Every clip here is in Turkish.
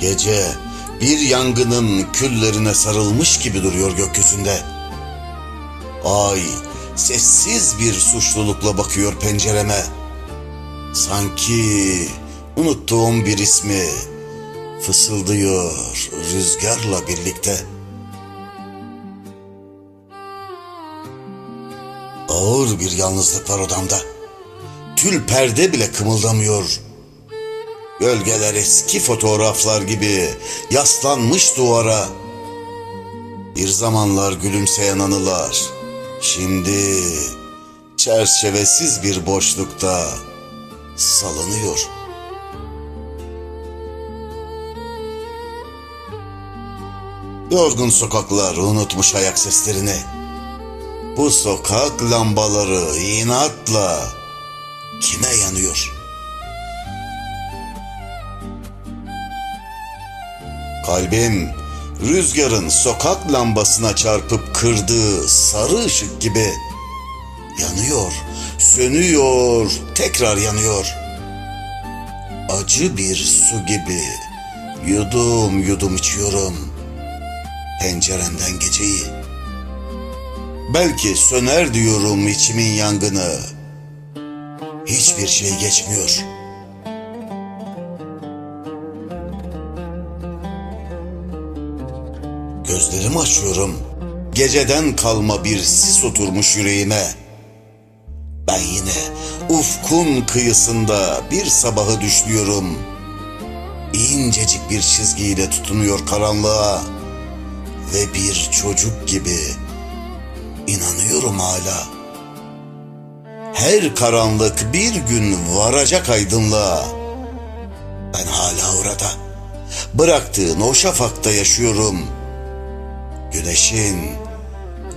Gece bir yangının küllerine sarılmış gibi duruyor gökyüzünde. Ay sessiz bir suçlulukla bakıyor pencereme. Sanki unuttuğum bir ismi fısıldıyor rüzgarla birlikte. Ağır bir yalnızlık var odamda. Tül perde bile kımıldamıyor. Gölgeler eski fotoğraflar gibi yaslanmış duvara. Bir zamanlar gülümseyen anılar. Şimdi çerçevesiz bir boşlukta salınıyor. Yorgun sokaklar unutmuş ayak seslerini. Bu sokak lambaları inatla kime yanıyor?'' Kalbim rüzgarın sokak lambasına çarpıp kırdığı sarı ışık gibi yanıyor, sönüyor, tekrar yanıyor. Acı bir su gibi yudum yudum içiyorum penceremden geceyi. Belki söner diyorum içimin yangını. Hiçbir şey geçmiyor.'' Gözlerimi açıyorum. Geceden kalma bir sis oturmuş yüreğime. Ben yine ufkun kıyısında bir sabahı düşlüyorum. İncecik bir çizgiyle tutunuyor karanlığa. Ve bir çocuk gibi inanıyorum hala. Her karanlık bir gün varacak aydınlığa. Ben hala orada. Bıraktığın o şafakta yaşıyorum.'' Güneşin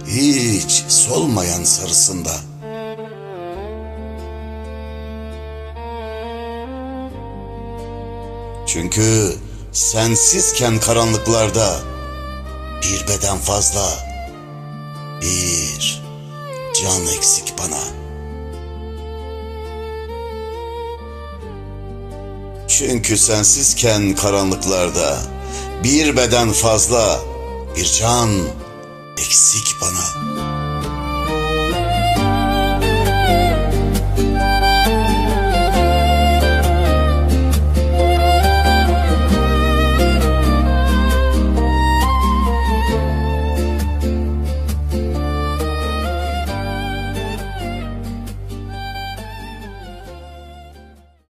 hiç solmayan sarısında. Çünkü sensizken karanlıklarda bir beden fazla, bir can eksik bana. Çünkü sensizken karanlıklarda bir beden fazla, bir can eksik bana.''